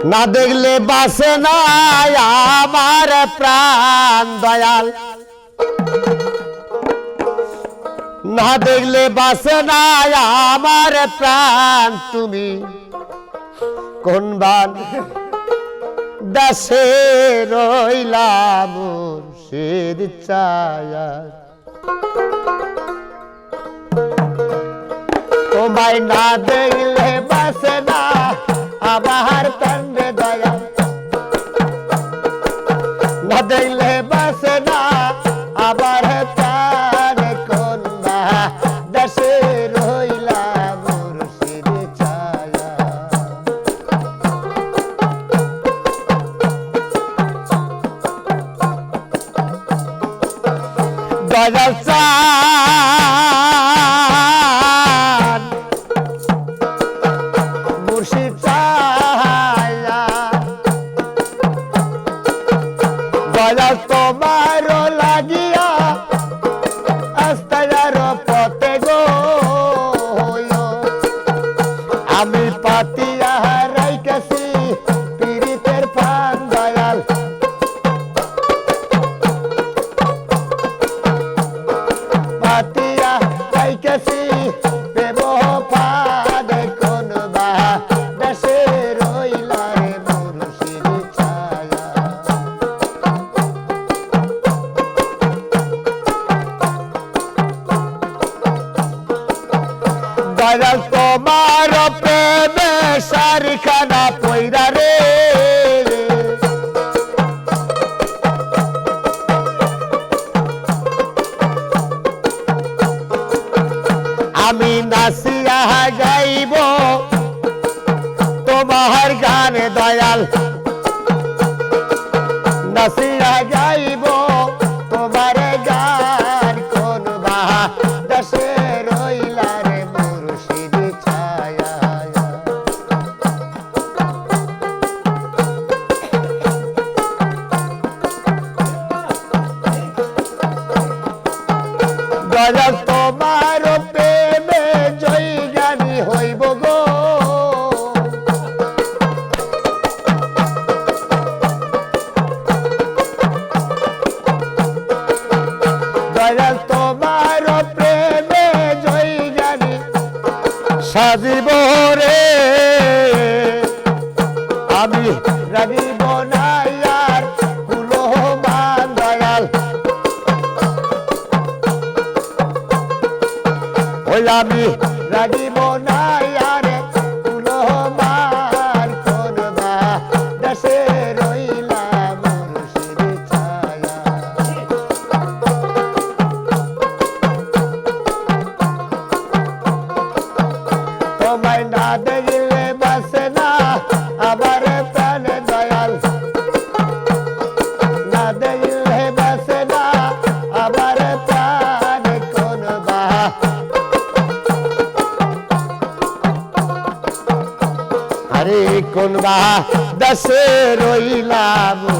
না দেখলে বাসে না আমার প্রাণ দয়াল। না দেখলে বাসে না আমার প্রাণ তুমি। কোন বান দাসে রইলাম মুর্শিদ চায়া তোমায় না দেখলে বাসে না আমার প্রাণে না দেখলে বাসে না আবার প্রাণ কোন বা দেশে রইলা মুর্শিদ ছায়া। দয়াল দয়াল তোমার প্রেমে সারিখানা পয়রা রে। আমি নাসিয়া গাইব তোমার গানে দয়াল। নাসিয়া দয়াল তোমার প্রেমে জয় জ্ঞানী হইব গো। দয়াল তোমার প্রেমে জয় জ্ঞানী সাজিব রে। আমি রাগিব আমি রাগিব না আরে পুনবার করবা। দেশে রইলাম ছায়া। তোমায় না দেখলে কোন বা দশে রইলা মুর্শিদ চা